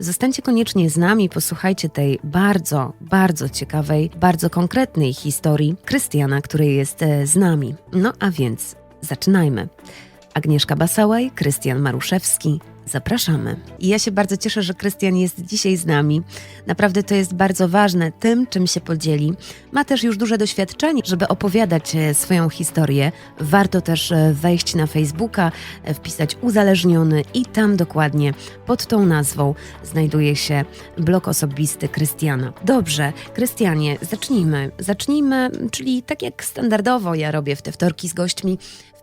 Zostańcie koniecznie z nami, posłuchajcie tej bardzo, bardzo ciekawej, bardzo konkretnej historii Krystiana, który jest e, z nami. No a więc zaczynajmy. Agnieszka Basałaj, Krystian Maruszewski. Zapraszamy. I ja się bardzo cieszę, że Krystian jest dzisiaj z nami. Naprawdę to jest bardzo ważne tym, czym się podzieli. Ma też już duże doświadczenie, żeby opowiadać e, swoją historię. Warto też e, wejść na Facebooka, e, wpisać uzależniony i tam dokładnie pod tą nazwą znajduje się blog osobisty Krystiana. Dobrze, Krystianie, zacznijmy. Zacznijmy, czyli tak jak standardowo ja robię w te wtorki z gośćmi,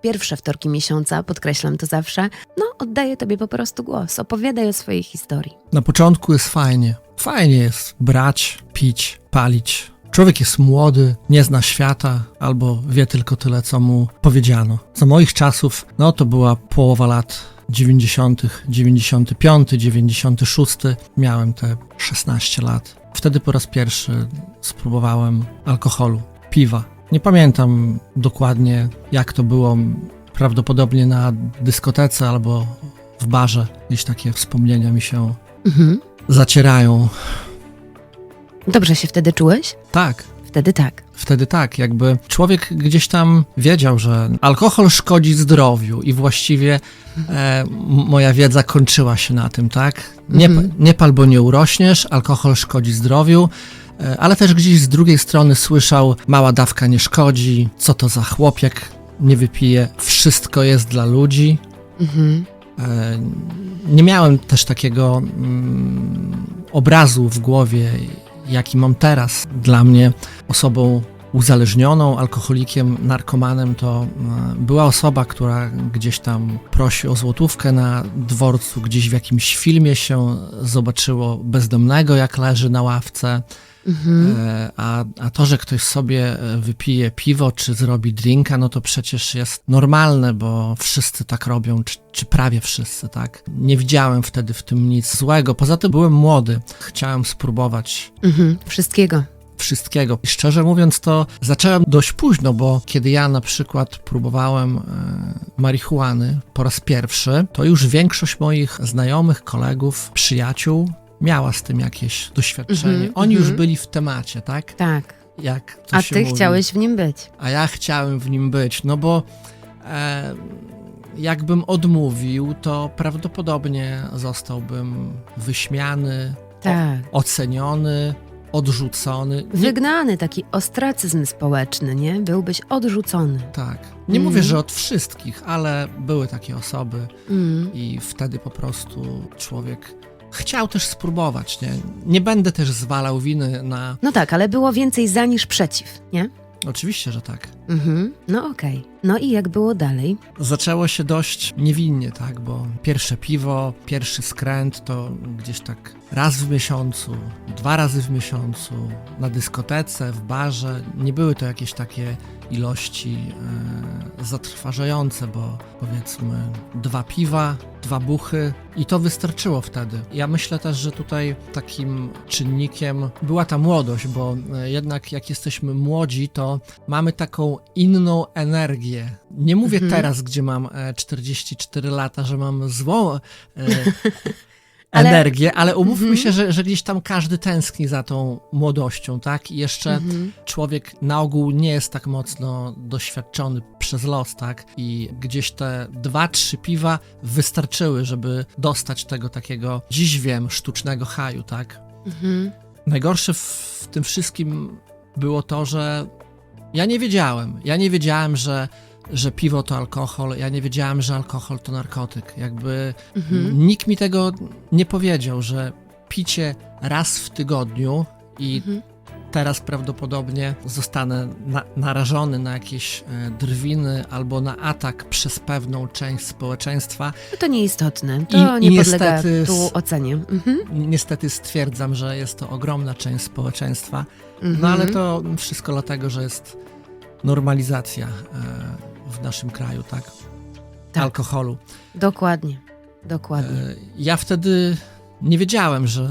pierwsze wtorki miesiąca, podkreślam to zawsze, no oddaję tobie po prostu głos. Opowiadaj o swojej historii. Na początku jest fajnie. Fajnie jest brać, pić, palić. Człowiek jest młody, nie zna świata, albo wie tylko tyle, co mu powiedziano. Za moich czasów, no to była połowa lat 90., 95, 96. Miałem te 16 lat. Wtedy po raz pierwszy spróbowałem alkoholu, piwa. Nie pamiętam dokładnie, jak to było. Prawdopodobnie na dyskotece albo w barze. Gdzieś takie wspomnienia mi się Mhm. zacierają. Dobrze się wtedy czułeś? Tak, Wtedy tak. wtedy tak, jakby człowiek gdzieś tam wiedział, że alkohol szkodzi zdrowiu i właściwie e, m- moja wiedza kończyła się na tym, tak? Nie, Mhm. nie pal, bo nie urośniesz, alkohol szkodzi zdrowiu, ale też gdzieś z drugiej strony słyszał, mała dawka nie szkodzi, co to za chłopiek, nie wypije, wszystko jest dla ludzi. Mhm. E, Nie miałem też takiego mm, obrazu w głowie, jaki mam teraz. Dla mnie osobą uzależnioną, alkoholikiem, narkomanem to e, była osoba, która gdzieś tam prosi o złotówkę na dworcu, gdzieś w jakimś filmie się zobaczyło bezdomnego, jak leży na ławce. Mhm. E, A, a to, że ktoś sobie e, wypije piwo czy zrobi drinka, no to przecież jest normalne, bo wszyscy tak robią, czy, czy prawie wszyscy, tak? Nie widziałem wtedy w tym nic złego. Poza tym byłem młody. Chciałem spróbować Mhm. Wszystkiego. Wszystkiego. I szczerze mówiąc, to zacząłem dość późno, bo kiedy ja na przykład próbowałem e, marihuany po raz pierwszy, to już większość moich znajomych, kolegów, przyjaciół miała z tym jakieś doświadczenie. Mhm, Oni już mhm. byli w temacie, tak? Tak. Jak A ty mówi. chciałeś w nim być. A ja chciałem w nim być, no bo e, jakbym odmówił, to prawdopodobnie zostałbym wyśmiany, Tak. oceniony, odrzucony. Nie, Wygnany, taki ostracyzm społeczny, nie? Byłbyś odrzucony. tak. Nie Mhm. mówię, że od wszystkich, ale były takie osoby Mhm. i wtedy po prostu człowiek chciał też spróbować, nie? Nie będę też zwalał winy na... No tak, ale było więcej za niż przeciw, nie? Oczywiście, że tak. Mhm. No okej. No i jak było dalej? Zaczęło się dość niewinnie, tak, bo pierwsze piwo, pierwszy skręt to gdzieś tak raz w miesiącu, dwa razy w miesiącu, na dyskotece, w barze. Nie były to jakieś takie ilości e, zatrważające, bo powiedzmy dwa piwa, dwa buchy i to wystarczyło wtedy. Ja myślę też, że tutaj takim czynnikiem była ta młodość, bo e, jednak jak jesteśmy młodzi, to mamy taką inną energię. Nie mówię Mhm. teraz, gdzie mam e, 44 lata, że mam złą e, Ale- energię, ale umówmy Mhm. się, że, że gdzieś tam każdy tęskni za tą młodością, tak? I jeszcze Mhm. człowiek na ogół nie jest tak mocno doświadczony przez los, tak? I gdzieś te dwa, trzy piwa wystarczyły, żeby dostać tego takiego, dziś wiem, sztucznego haju, tak? Mhm. Najgorsze w, w tym wszystkim było to, że ja nie wiedziałem. Ja nie wiedziałem, że, że piwo to alkohol, ja nie wiedziałem, że alkohol to narkotyk. Jakby Mhm. nikt mi tego nie powiedział, że picie raz w tygodniu i Mhm. teraz prawdopodobnie zostanę na, narażony na jakieś e, drwiny albo na atak przez pewną część społeczeństwa. No to nieistotne. To I- nie podlega tu ocenie. Mhm. Niestety stwierdzam, że jest to ogromna część społeczeństwa. Mhm. No ale to wszystko dlatego, że jest normalizacja e, w naszym kraju, tak? Tak. Alkoholu. Dokładnie. Dokładnie. E, Ja wtedy nie wiedziałem, że,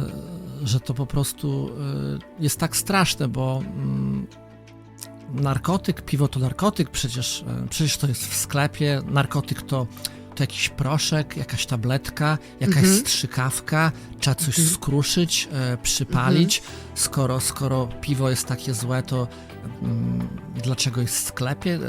że to po prostu e, jest tak straszne, bo mm, narkotyk, piwo to narkotyk, przecież, e, przecież to jest w sklepie, narkotyk to to jakiś proszek, jakaś tabletka, jakaś Mhm. strzykawka, trzeba coś Mhm. skruszyć, e, przypalić. Skoro, skoro piwo jest takie złe, to mm, dlaczego jest w sklepie, e,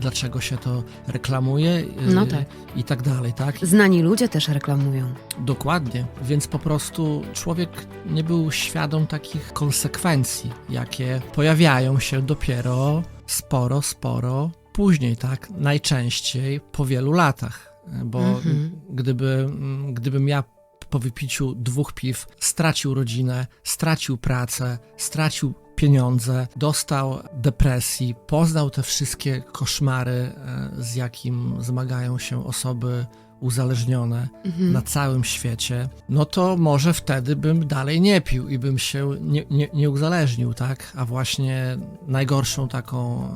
dlaczego się to reklamuje e, No tak. i tak dalej, tak? Znani ludzie też reklamują. Dokładnie, więc po prostu człowiek nie był świadom takich konsekwencji, jakie pojawiają się dopiero sporo, sporo później, tak? Najczęściej po wielu latach, bo Mhm. gdyby, mm, gdybym ja po wypiciu dwóch piw stracił rodzinę, stracił pracę, stracił pieniądze, dostał depresji, poznał te wszystkie koszmary, e, z jakim zmagają się osoby uzależnione Mhm. na całym świecie, no to może wtedy bym dalej nie pił i bym się nie, nie, nie uzależnił, tak? A właśnie najgorszą taką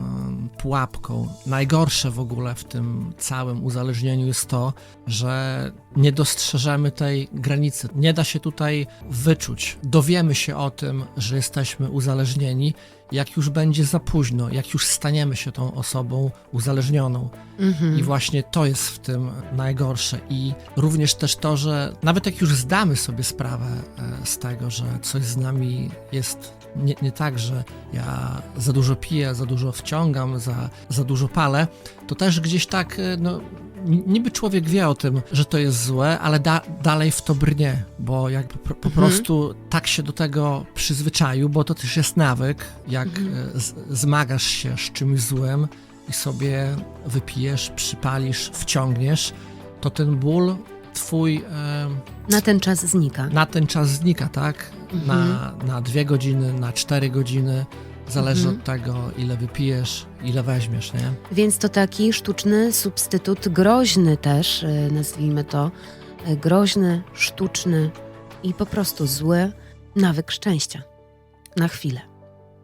pułapką, najgorsze w ogóle w tym całym uzależnieniu jest to, że nie dostrzeżemy tej granicy. Nie da się tutaj wyczuć. Dowiemy się o tym, że jesteśmy uzależnieni, jak już będzie za późno, jak już staniemy się tą osobą uzależnioną. Mhm. I właśnie to jest w tym najgorsze. I również też to, że nawet jak już zdamy sobie sprawę e, z tego, że coś z nami jest nie, nie tak, że ja za dużo piję, za dużo wciągam, za, za dużo palę, to też gdzieś tak, e, no, niby człowiek wie o tym, że to jest złe, ale da, dalej w to brnie, bo jak po, po Mhm. prostu tak się do tego przyzwyczaił, bo to też jest nawyk, jak Mhm. e, z, zmagasz się z czymś złym, i sobie wypijesz, przypalisz, wciągniesz, to ten ból twój e, Na ten czas znika. na ten czas znika, tak? Na, na dwie godziny, na cztery godziny. Zależy Mhm. od tego, ile wypijesz, ile weźmiesz, nie? Więc to taki sztuczny substytut, groźny też, e, nazwijmy to, e, groźny, sztuczny i po prostu zły nawyk szczęścia. Na chwilę.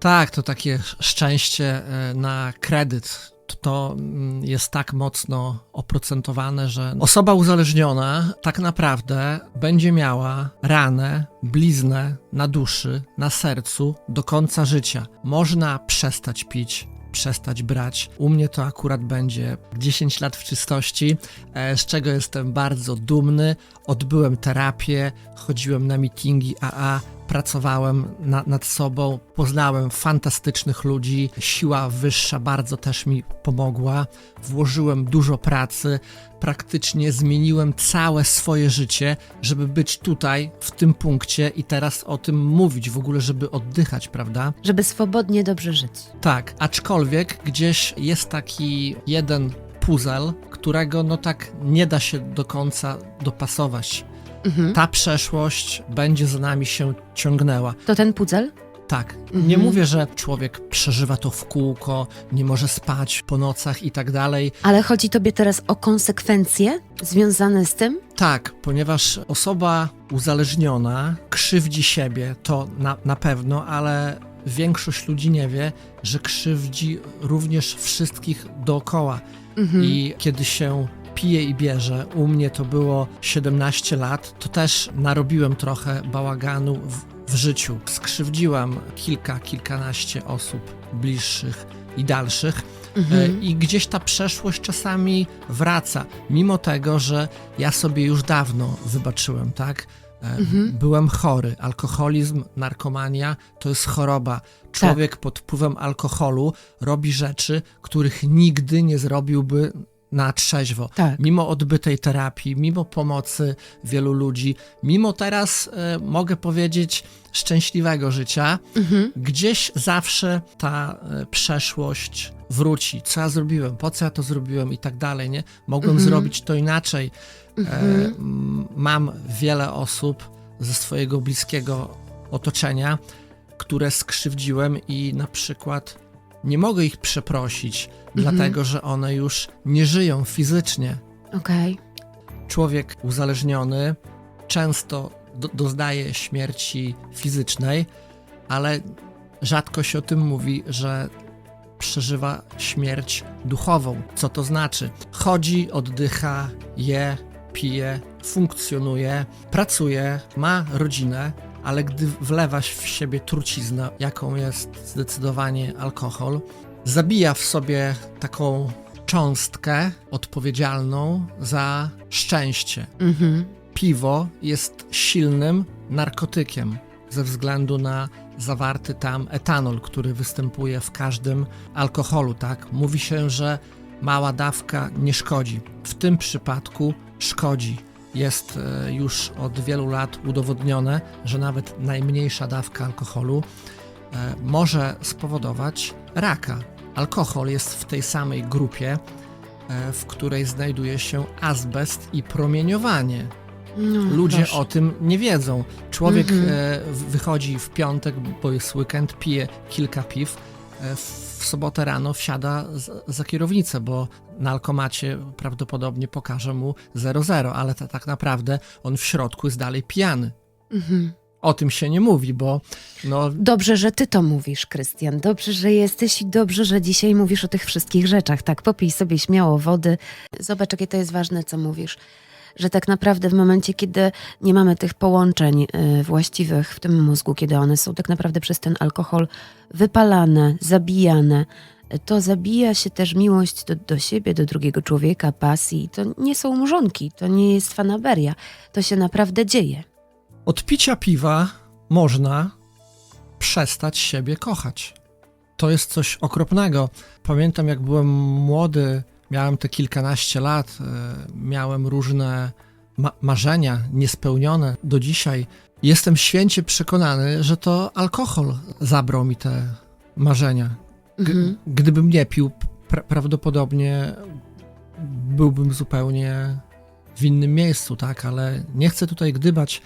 Tak, to takie szczęście e, na kredyt. To, mm, jest tak mocno oprocentowane, że osoba uzależniona tak naprawdę będzie miała ranę, bliznę na duszy, na sercu do końca życia. Można przestać pić, przestać brać. U mnie to akurat będzie 10 lat w czystości, e, z czego jestem bardzo dumny. Odbyłem terapię, chodziłem na meetingi AA, pracowałem na, nad sobą, poznałem fantastycznych ludzi. Siła wyższa bardzo też mi pomogła. Włożyłem dużo pracy, praktycznie zmieniłem całe swoje życie, żeby być tutaj, w tym punkcie i teraz o tym mówić, w ogóle, żeby oddychać, prawda? Żeby swobodnie dobrze żyć. Tak, aczkolwiek gdzieś jest taki jeden puzzle, którego no tak nie da się do końca dopasować. Mhm. Ta przeszłość będzie za nami się ciągnęła. To ten pudzel? Tak, Mhm. nie mówię, że człowiek przeżywa to w kółko, nie może spać po nocach i tak dalej. Ale chodzi tobie teraz o konsekwencje związane z tym? Tak, ponieważ osoba uzależniona krzywdzi siebie, to na, na pewno, ale większość ludzi nie wie, że krzywdzi również wszystkich dookoła. Mhm. I kiedy się pije i bierze, u mnie to było 17 lat, to też narobiłem trochę bałaganu w, w życiu. Skrzywdziłam kilka, kilkanaście osób bliższych i dalszych. E, Mhm. I gdzieś ta przeszłość czasami wraca, mimo tego, że ja sobie już dawno wybaczyłem, tak? E, Mhm. Byłem chory. Alkoholizm, narkomania to jest choroba. Człowiek pod wpływem alkoholu robi rzeczy, których nigdy nie zrobiłby na trzeźwo. Tak. Mimo odbytej terapii, mimo pomocy wielu ludzi, mimo teraz e, mogę powiedzieć szczęśliwego życia, Mhm. gdzieś zawsze ta e, przeszłość wróci. Co ja zrobiłem, po co ja to zrobiłem i tak dalej, nie? Mogłem Mhm. zrobić to inaczej. E, Mhm. mam wiele osób ze swojego bliskiego otoczenia, które skrzywdziłem i na przykład nie mogę ich przeprosić, dlatego że one już nie żyją fizycznie. Okej. Człowiek uzależniony często do, doznaje śmierci fizycznej, ale rzadko się o tym mówi, że przeżywa śmierć duchową. Co to znaczy? Chodzi, oddycha, je, pije, funkcjonuje, pracuje, ma rodzinę, ale gdy wlewa w siebie truciznę, jaką jest zdecydowanie alkohol, zabija w sobie taką cząstkę odpowiedzialną za szczęście. Mhm. Piwo jest silnym narkotykiem ze względu na zawarty tam etanol, który występuje w każdym alkoholu, tak? Mówi się, że mała dawka nie szkodzi. W tym przypadku szkodzi. Jest e, już od wielu lat udowodnione, że nawet najmniejsza dawka alkoholu e, może spowodować raka. Alkohol jest w tej samej grupie, e, w której znajduje się azbest i promieniowanie. No, Ludzie proszę. o tym nie wiedzą. Człowiek e, w- wychodzi w piątek, bo jest weekend, pije kilka piw, e, w sobotę rano wsiada za kierownicę, bo na alkomacie prawdopodobnie pokaże mu 0,0, ale ta, tak naprawdę on w środku jest dalej pijany. Mhm. O tym się nie mówi, bo no, Dobrze, że ty to mówisz, Krystian. Dobrze, że jesteś i dobrze, że dzisiaj mówisz o tych wszystkich rzeczach. Tak, popij sobie śmiało wody. Zobacz, jakie to jest ważne, co mówisz. Że tak naprawdę w momencie, kiedy nie mamy tych połączeń y, właściwych w tym mózgu, kiedy one są tak naprawdę przez ten alkohol wypalane, zabijane, to zabija się też miłość do, do siebie, do drugiego człowieka, pasji. To nie są mrzonki, to nie jest fanaberia. To się naprawdę dzieje. Od picia piwa można przestać siebie kochać. To jest coś okropnego. Pamiętam, jak byłem młody, miałem te kilkanaście lat, e, miałem różne ma- marzenia niespełnione do dzisiaj. Jestem święcie przekonany, że to alkohol zabrał mi te marzenia. G- Mhm. Gdybym nie pił, pra- prawdopodobnie byłbym zupełnie w innym miejscu, tak, ale nie chcę tutaj gdybać.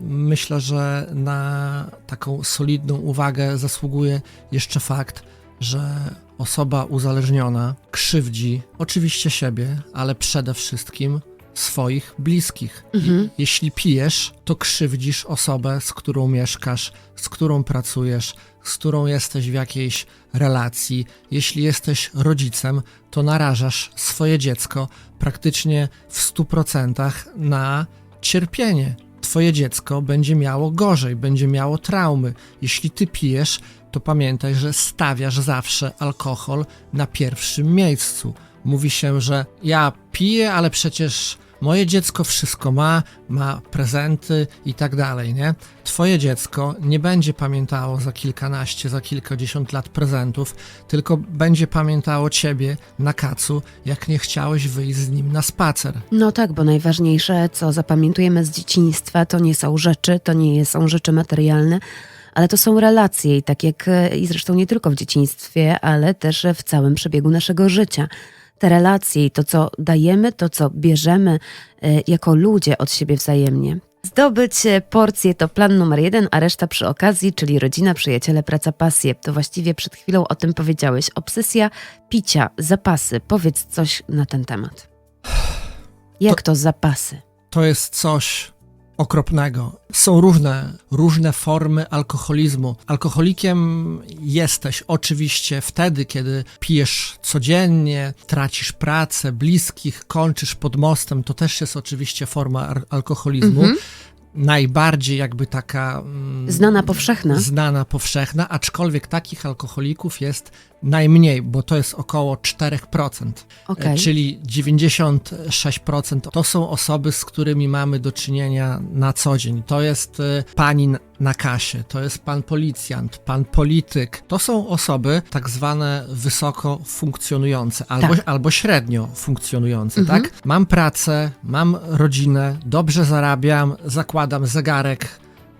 Myślę, że na taką solidną uwagę zasługuje jeszcze fakt, że osoba uzależniona krzywdzi oczywiście siebie, ale przede wszystkim swoich bliskich. Mhm. Jeśli pijesz, to krzywdzisz osobę, z którą mieszkasz, z którą pracujesz, z którą jesteś w jakiejś relacji. Jeśli jesteś rodzicem, to narażasz swoje dziecko praktycznie w 100% na cierpienie. Twoje dziecko będzie miało gorzej, będzie miało traumy. Jeśli ty pijesz, to pamiętaj, że stawiasz zawsze alkohol na pierwszym miejscu. Mówi się, że ja piję, ale przecież moje dziecko wszystko ma, ma prezenty i tak dalej, nie? Twoje dziecko nie będzie pamiętało za kilkanaście, za kilkadziesiąt lat prezentów, tylko będzie pamiętało ciebie na kacu, jak nie chciałeś wyjść z nim na spacer. No tak, bo najważniejsze, co zapamiętujemy z dzieciństwa, to nie są rzeczy, to nie są rzeczy materialne, ale to są relacje i tak jak e, i zresztą nie tylko w dzieciństwie, ale też w całym przebiegu naszego życia. Te relacje i to, co dajemy, to, co bierzemy e, jako ludzie od siebie wzajemnie. Zdobyć e, porcję to plan numer jeden, a reszta przy okazji, czyli rodzina, przyjaciele, praca, pasje. To właściwie przed chwilą o tym powiedziałeś. Obsesja picia, zapasy. Powiedz coś na ten temat. Jak to zapasy? to jest coś okropnego. Są różne, różne formy alkoholizmu. Alkoholikiem jesteś oczywiście wtedy, kiedy pijesz codziennie, tracisz pracę, bliskich, kończysz pod mostem. To też jest oczywiście forma alkoholizmu. Mhm. Najbardziej jakby taka. Znana, powszechna. Znana, powszechna, aczkolwiek takich alkoholików jest najmniej, bo to jest około 4%. Okej. E, Czyli 96% to są osoby, z którymi mamy do czynienia na co dzień. To jest e, pani na kasie, to jest pan policjant, pan polityk. To są osoby tak zwane wysoko funkcjonujące albo, Tak. albo średnio funkcjonujące, Mhm. tak? Mam pracę, mam rodzinę, dobrze zarabiam, zakładam zegarek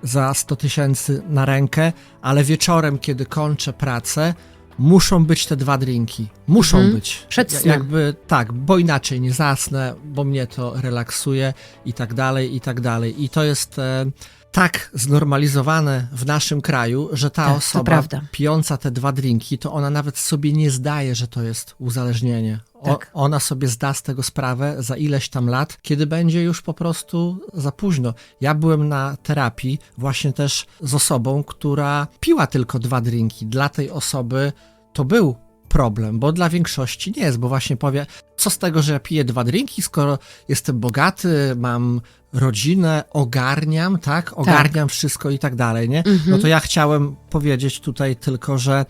za 100 tysięcy na rękę, ale wieczorem, kiedy kończę pracę, muszą być te dwa drinki. Muszą Mhm. być. Przed snem. Jakby tak, bo inaczej nie zasnę, bo mnie to relaksuje i tak dalej, i tak dalej. I to jest e, tak znormalizowane w naszym kraju, że ta Tak, osoba pijąca te dwa drinki, to ona nawet sobie nie zdaje, że to jest uzależnienie. O, Tak. Ona sobie zda z tego sprawę za ileś tam lat, kiedy będzie już po prostu za późno. Ja byłem na terapii właśnie też z osobą, która piła tylko dwa drinki. Dla tej osoby to był problem, bo dla większości nie jest, bo właśnie powie, co z tego, że ja piję dwa drinki, skoro jestem bogaty, mam rodzinę, ogarniam, tak? Ogarniam wszystko i tak dalej, nie? Mhm. No to ja chciałem powiedzieć tutaj tylko, że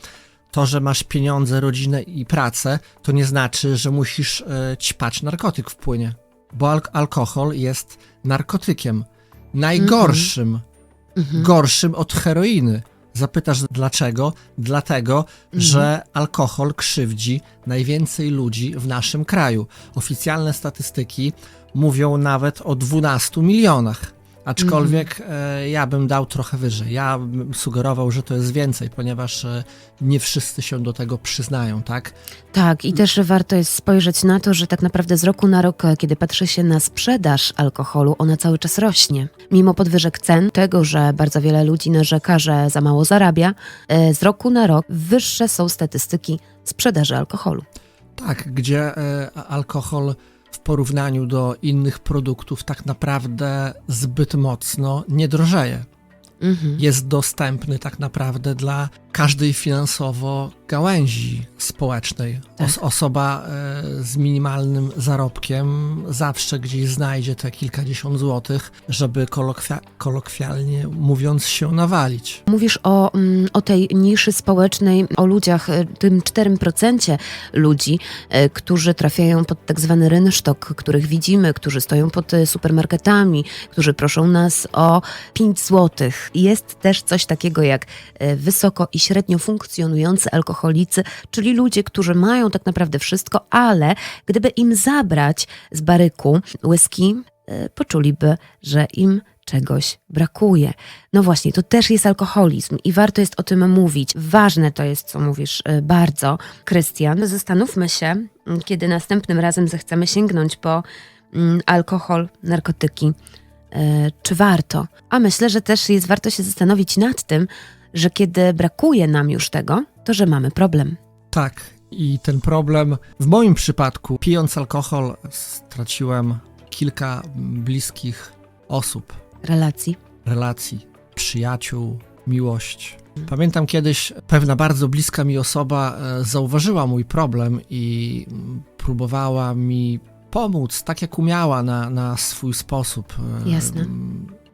to, że masz pieniądze, rodzinę i pracę, to nie znaczy, że musisz e, ćpać narkotyk w płynie. Bo al- alkohol jest narkotykiem. Najgorszym, Mhm. gorszym od heroiny. Zapytasz dlaczego? Dlatego, że alkohol krzywdzi najwięcej ludzi w naszym kraju. Oficjalne statystyki mówią nawet o 12 milionach. Aczkolwiek e, ja bym dał trochę wyżej. Ja bym sugerował, że to jest więcej, ponieważ e, nie wszyscy się do tego przyznają, tak? Tak, i też warto jest spojrzeć na to, że tak naprawdę z roku na rok, e, kiedy patrzy się na sprzedaż alkoholu, ona cały czas rośnie. Mimo podwyżek cen, tego, że bardzo wiele ludzi narzeka, że za mało zarabia, z roku na rok wyższe są statystyki sprzedaży alkoholu. Tak, gdzie alkohol w porównaniu do innych produktów tak naprawdę zbyt mocno nie drożeje. Mhm. Jest dostępny tak naprawdę dla każdej finansowo gałęzi społecznej. Tak. Os- osoba e, z minimalnym zarobkiem zawsze gdzieś znajdzie te kilkadziesiąt złotych, żeby kolokwia- kolokwialnie mówiąc się nawalić. Mówisz o, mm, o tej niszy społecznej, o ludziach, e, tym 4% ludzi, e, którzy trafiają pod tak zwany rynsztok, których widzimy, którzy stoją pod supermarketami, którzy proszą nas o 5 zł. Jest też coś takiego jak wysoko i średnio funkcjonujący alkoholicy, czyli ludzie, którzy mają tak naprawdę wszystko, ale gdyby im zabrać z baryku whisky, e, poczuliby, że im czegoś brakuje. No właśnie, to też jest alkoholizm i warto jest o tym mówić. Ważne to jest, co mówisz y, bardzo, Krystian. Zastanówmy się, kiedy następnym razem zechcemy sięgnąć po alkohol, narkotyki, y, czy warto. A myślę, że też jest warto się zastanowić nad tym, że kiedy brakuje nam już tego, to że mamy problem. Tak, i ten problem w moim przypadku, pijąc alkohol, straciłem kilka bliskich osób. Relacji. relacji, przyjaciół, miłość. Pamiętam kiedyś pewna bardzo bliska mi osoba e, zauważyła mój problem i mm, próbowała mi pomóc tak jak umiała na, na swój sposób. E, Jasne.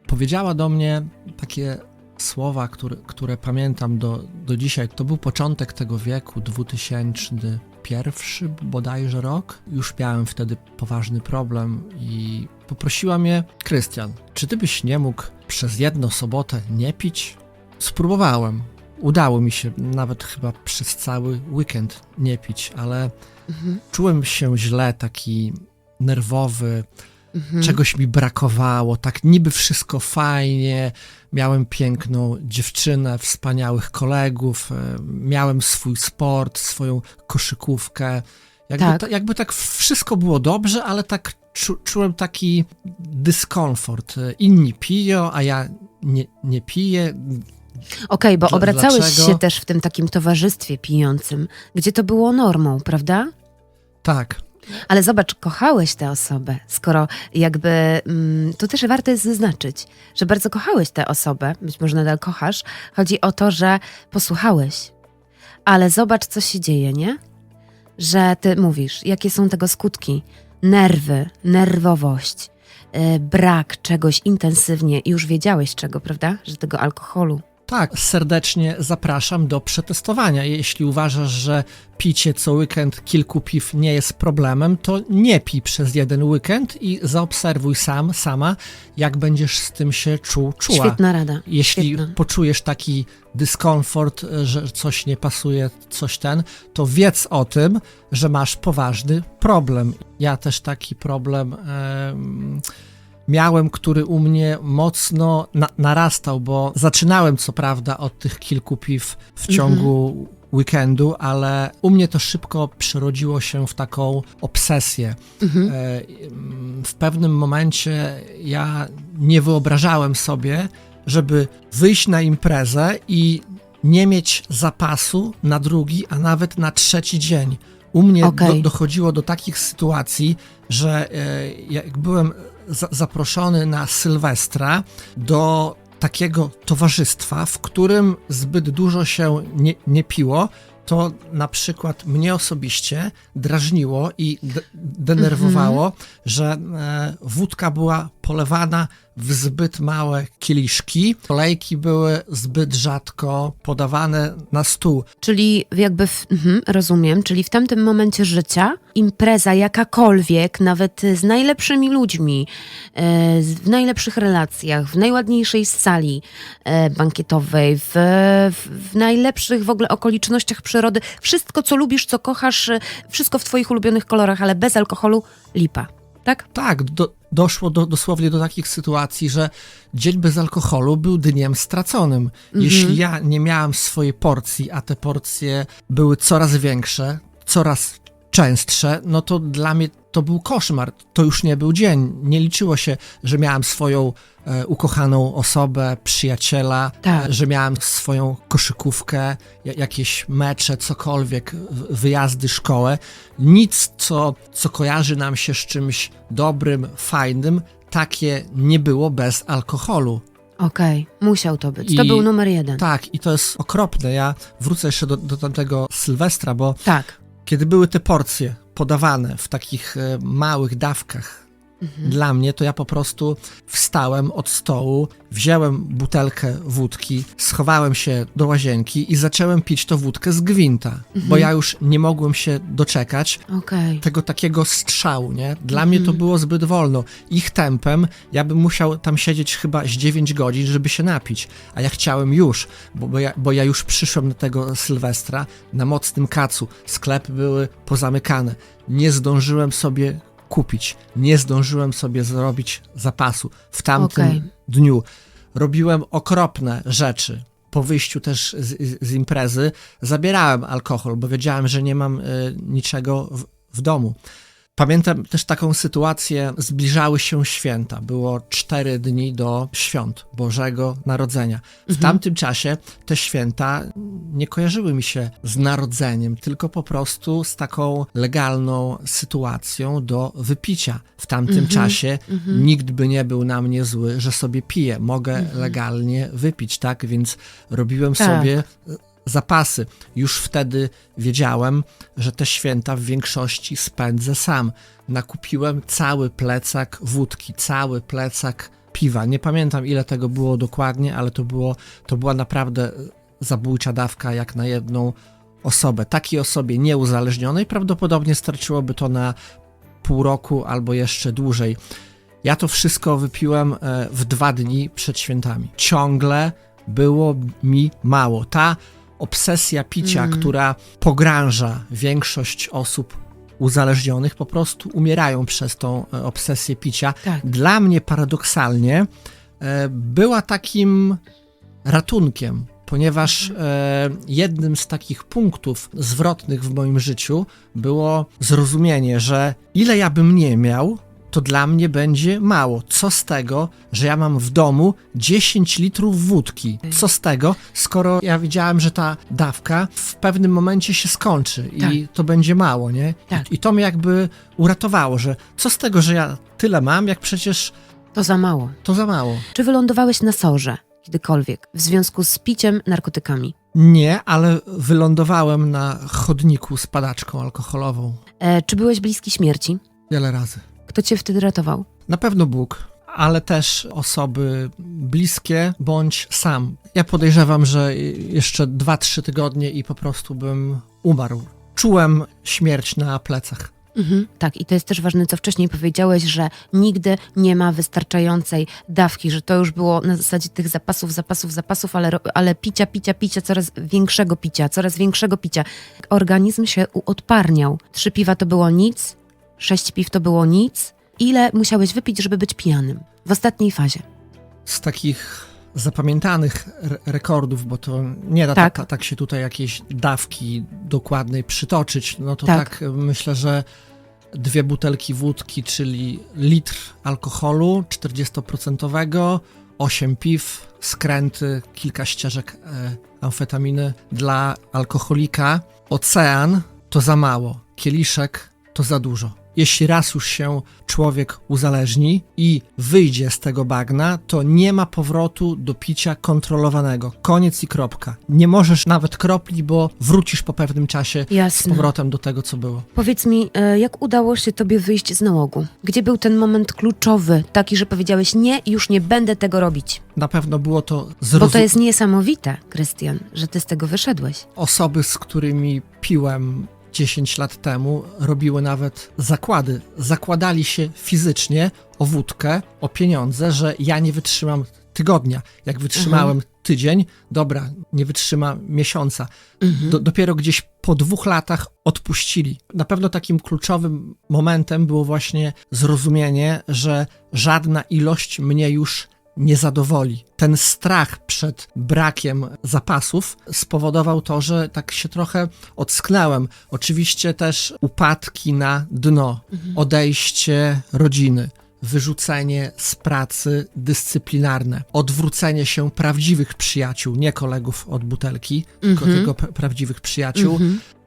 Powiedziała do mnie takie słowa, które, które pamiętam do, do dzisiaj. To był początek tego wieku, 2001 bodajże rok. Już miałem wtedy poważny problem i poprosiła mnie, Krystian, czy ty byś nie mógł przez jedną sobotę nie pić? Spróbowałem. Udało mi się nawet chyba przez cały weekend nie pić, ale Mhm. czułem się źle, taki nerwowy, Mhm. czegoś mi brakowało, tak niby wszystko fajnie, miałem piękną dziewczynę, wspaniałych kolegów, e, miałem swój sport, swoją koszykówkę. Jakby, Tak. ta, jakby tak wszystko było dobrze, ale tak czu, czułem taki dyskomfort. Inni piją, a ja nie, nie piję. Okej, bo Dla- obracałeś dlaczego? się też w tym takim towarzystwie pijącym, gdzie to było normą, prawda? Tak, Ale zobacz, kochałeś tę osobę, skoro jakby, mm, to też warto jest zaznaczyć, że bardzo kochałeś tę osobę, być może nadal kochasz. Chodzi o to, że posłuchałeś. Ale zobacz, co się dzieje, nie? Że ty mówisz, jakie są tego skutki. Nerwy, nerwowość, yy, brak czegoś intensywnie już wiedziałeś czego, prawda? Że tego alkoholu. Tak, serdecznie zapraszam do przetestowania. Jeśli uważasz, że picie co weekend kilku piw nie jest problemem, to nie pij przez jeden weekend i zaobserwuj sam, sama, jak będziesz z tym się czuł, czuła. Świetna rada. Jeśli Świetna. poczujesz taki dyskomfort, że coś nie pasuje, coś ten, to wiedz o tym, że masz poważny problem. Ja też taki problem em, miałem, który u mnie mocno na, narastał, bo zaczynałem co prawda od tych kilku piw w ciągu weekendu, ale u mnie to szybko przerodziło się w taką obsesję. Mhm. E, w pewnym momencie ja nie wyobrażałem sobie, żeby wyjść na imprezę i nie mieć zapasu na drugi, a nawet na trzeci dzień. U mnie Okej. do, dochodziło do takich sytuacji, że e, jak byłem za, zaproszony na Sylwestra do takiego towarzystwa, w którym zbyt dużo się nie, nie piło, to na przykład mnie osobiście drażniło i de- denerwowało, że e, wódka była polewana w zbyt małe kieliszki. Olejki były zbyt rzadko podawane na stół. Czyli jakby, w, mhm, rozumiem, czyli w tamtym momencie życia impreza jakakolwiek, nawet z najlepszymi ludźmi, e, w najlepszych relacjach, w najładniejszej sali e, bankietowej, w, w, najlepszych w ogóle okolicznościach przyrody, wszystko co lubisz, co kochasz, wszystko w twoich ulubionych kolorach, ale bez alkoholu, lipa. Tak? Tak, do, doszło do, dosłownie do takich sytuacji, że dzień bez alkoholu był dniem straconym. Jeśli ja nie miałem swojej porcji, a te porcje były coraz większe, coraz częstsze, no to dla mnie to był koszmar. To już nie był dzień. Nie liczyło się, że miałem swoją e, ukochaną osobę, przyjaciela, Tak. że miałem swoją koszykówkę, ja- jakieś mecze, cokolwiek, wyjazdy, szkołę. Nic, co, co kojarzy nam się z czymś dobrym, fajnym, takie nie było bez alkoholu. Okej, musiał to być. To I- był numer jeden. Tak, i to jest okropne. Ja wrócę jeszcze do, do tamtego Sylwestra, bo tak. Kiedy były te porcje podawane w takich e, małych dawkach dla mnie, to ja po prostu wstałem od stołu, wziąłem butelkę wódki, schowałem się do łazienki i zacząłem pić tą wódkę z gwinta, bo ja już nie mogłem się doczekać Okej. tego takiego strzału, nie? Dla mnie to było zbyt wolno. Ich tempem ja bym musiał tam siedzieć chyba z 9 godzin, żeby się napić, a ja chciałem już, bo, bo, ja, bo ja już przyszłem do tego Sylwestra na mocnym kacu. Sklepy były pozamykane. Nie zdążyłem sobie kupić, nie zdążyłem sobie zrobić zapasu. W tamtym Okej. dniu robiłem okropne rzeczy. Po wyjściu też z, z- z imprezy zabierałem alkohol, bo wiedziałem, że nie mam y, niczego w, w domu. Pamiętam też taką sytuację, zbliżały się święta. Było cztery dni do świąt Bożego Narodzenia. W tamtym czasie te święta nie kojarzyły mi się z narodzeniem, tylko po prostu z taką legalną sytuacją do wypicia. W tamtym czasie nikt by nie był na mnie zły, że sobie piję. Mogę legalnie wypić, tak? Więc robiłem Tak. sobie zapasy. Już wtedy wiedziałem, że te święta w większości spędzę sam. Nakupiłem cały plecak wódki, cały plecak piwa. Nie pamiętam ile tego było dokładnie, ale to, było, to była naprawdę zabójcza dawka jak na jedną osobę. Takiej osobie nieuzależnionej prawdopodobnie starczyłoby to na pół roku albo jeszcze dłużej. Ja to wszystko wypiłem e, w dwa dni przed świętami. Ciągle było mi mało. Ta obsesja picia, która pogrąża większość osób uzależnionych, po prostu umierają przez tą e, obsesję picia. Tak. Dla mnie paradoksalnie e, była takim ratunkiem, ponieważ e, jednym z takich punktów zwrotnych w moim życiu było zrozumienie, że ile ja bym nie miał, to dla mnie będzie mało. Co z tego, że ja mam w domu 10 litrów wódki? Co z tego, skoro ja wiedziałem, że ta dawka w pewnym momencie się skończy i to będzie mało, nie? Tak. I, I to mnie jakby uratowało, że co z tego, że ja tyle mam, jak przecież To za mało. to za mało. Czy wylądowałeś na sorze kiedykolwiek w związku z piciem narkotykami? Nie, ale wylądowałem na chodniku z padaczką alkoholową E, czy byłeś bliski śmierci? wiele razy. Kto cię wtedy ratował? Na pewno Bóg, ale też osoby bliskie bądź sam. Ja podejrzewam, że jeszcze 2-3 tygodnie i po prostu bym umarł. Czułem śmierć na plecach. Mhm, tak, i to jest też ważne, co wcześniej powiedziałeś, że nigdy nie ma wystarczającej dawki, że to już było na zasadzie tych zapasów, zapasów, zapasów, ale, ale picia, picia, picia, coraz większego picia, coraz większego picia. Organizm się uodparniał. Trzy piwa to było nic, sześć piw to było nic. Ile musiałeś wypić, żeby być pijanym? W ostatniej fazie. Z takich zapamiętanych re- rekordów, bo to nie da Tak. tak, tak, się tutaj jakiejś dawki dokładnej przytoczyć, no to Tak. tak, myślę, że dwie butelki wódki, czyli litr alkoholu 40%, 8 piw, skręty, kilka ścieżek e, amfetaminy dla alkoholika. Ocean to za mało, kieliszek to za dużo. Jeśli raz już się człowiek uzależni i wyjdzie z tego bagna, to nie ma powrotu do picia kontrolowanego. Koniec i kropka. Nie możesz nawet kropli, bo wrócisz po pewnym czasie z Jasne. powrotem do tego, co było. Powiedz mi, e, jak udało się tobie wyjść z nałogu? Gdzie był ten moment kluczowy, taki, że powiedziałeś nie, już nie będę tego robić? Na pewno było to Bo to zrozumiałe. jest niesamowite, Krystian, że ty z tego wyszedłeś. Osoby, z którymi piłem 10 lat temu, robiły nawet zakłady. Zakładali się fizycznie o wódkę, o pieniądze, że ja nie wytrzymam tygodnia. Jak wytrzymałem tydzień, dobra, nie wytrzyma miesiąca. Do, dopiero gdzieś po dwóch latach odpuścili. Na pewno takim kluczowym momentem było właśnie zrozumienie, że żadna ilość mnie już nie zadowoli. Ten strach przed brakiem zapasów spowodował to, że tak się trochę ocknęłem. Oczywiście też upadki na dno, odejście rodziny. Wyrzucenie z pracy dyscyplinarne, odwrócenie się prawdziwych przyjaciół, nie kolegów od butelki, tylko, tylko pra- prawdziwych przyjaciół,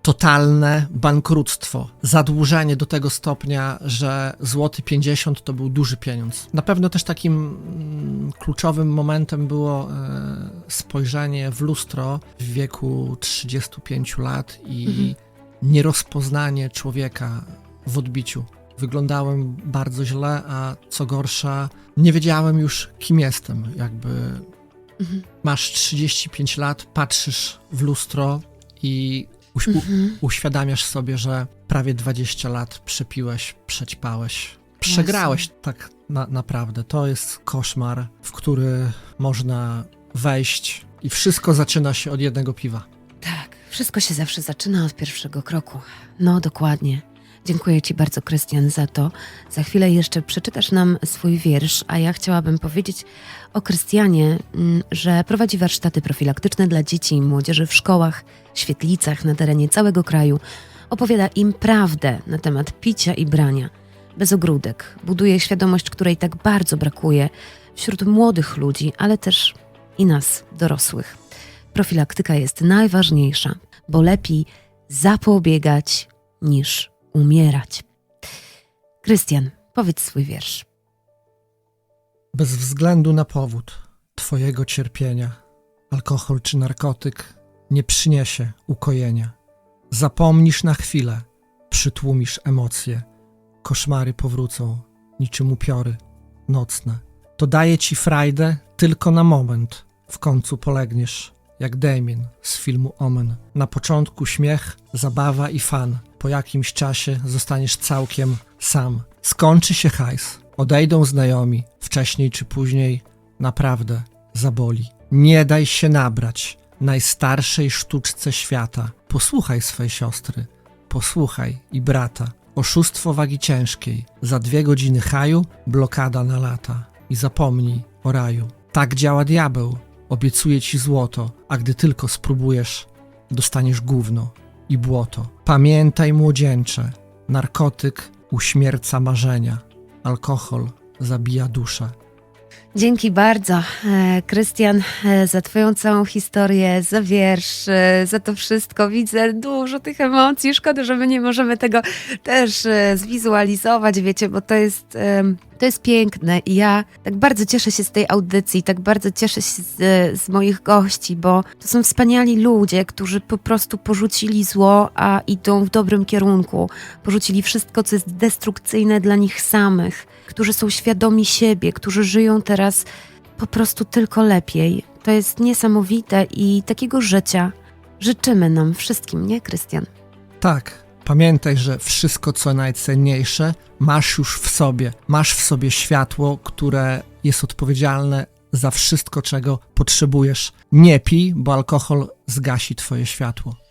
totalne bankructwo, zadłużenie do tego stopnia, że złoty 50 to był duży pieniądz. Na pewno też takim mm, kluczowym momentem było e, spojrzenie w lustro w wieku 35 lat i nierozpoznanie człowieka w odbiciu. Wyglądałem bardzo źle, a co gorsza, nie wiedziałem już, kim jestem. Jakby masz 35 lat, patrzysz w lustro i uś- u- uświadamiasz sobie, że prawie 20 lat przepiłeś, przećpałeś. Przegrałeś tak na, naprawdę. To jest koszmar, w który można wejść i wszystko zaczyna się od jednego piwa. Tak, wszystko się zawsze zaczyna od pierwszego kroku. No, dokładnie. Dziękuję Ci bardzo, Krystian, za to. Za chwilę jeszcze przeczytasz nam swój wiersz, a ja chciałabym powiedzieć o Krystianie, mm, że prowadzi warsztaty profilaktyczne dla dzieci i młodzieży w szkołach, świetlicach na terenie całego kraju. Opowiada im prawdę na temat picia i brania. Bez ogródek. Buduje świadomość, której tak bardzo brakuje wśród młodych ludzi, ale też i nas, dorosłych profilaktyka jest najważniejsza, bo lepiej zapobiegać niż umierać. Krystian, powiedz swój wiersz. Bez względu na powód Twojego cierpienia, alkohol czy narkotyk nie przyniesie ukojenia. Zapomnisz na chwilę, przytłumisz emocje, koszmary powrócą, niczym upiory nocne. To daje ci frajdę tylko na moment, w końcu polegniesz, jak Damien z filmu Omen. Na początku śmiech, zabawa i fan, po jakimś czasie zostaniesz całkiem sam. Skończy się hajs, odejdą znajomi, wcześniej czy później naprawdę zaboli. Nie daj się nabrać najstarszej sztuczce świata. Posłuchaj swej siostry, posłuchaj i brata. Oszustwo wagi ciężkiej, za dwie godziny haju, blokada na lata. I zapomnij o raju. Tak działa diabeł, obiecuje ci złoto, a gdy tylko spróbujesz, dostaniesz gówno i błoto. Pamiętaj młodzieńcze, narkotyk uśmierca marzenia, alkohol zabija duszę. Dzięki bardzo, e, Krystian, e, za Twoją całą historię, za wiersz, e, za to wszystko. Widzę dużo tych emocji. Szkoda, że my nie możemy tego też zwizualizować, wiecie, bo to jest, to jest piękne. I ja tak bardzo cieszę się z tej audycji, tak bardzo cieszę się z, z moich gości, bo to są wspaniali ludzie, którzy po prostu porzucili zło, a idą w dobrym kierunku. Porzucili wszystko, co jest destrukcyjne dla nich samych, którzy są świadomi siebie, którzy żyją teraz po prostu tylko lepiej. To jest niesamowite i takiego życia życzymy nam wszystkim, nie, Krystian? Tak, pamiętaj, że wszystko co najcenniejsze masz już w sobie. Masz w sobie światło, które jest odpowiedzialne za wszystko, czego potrzebujesz. Nie pij, bo alkohol zgasi twoje światło.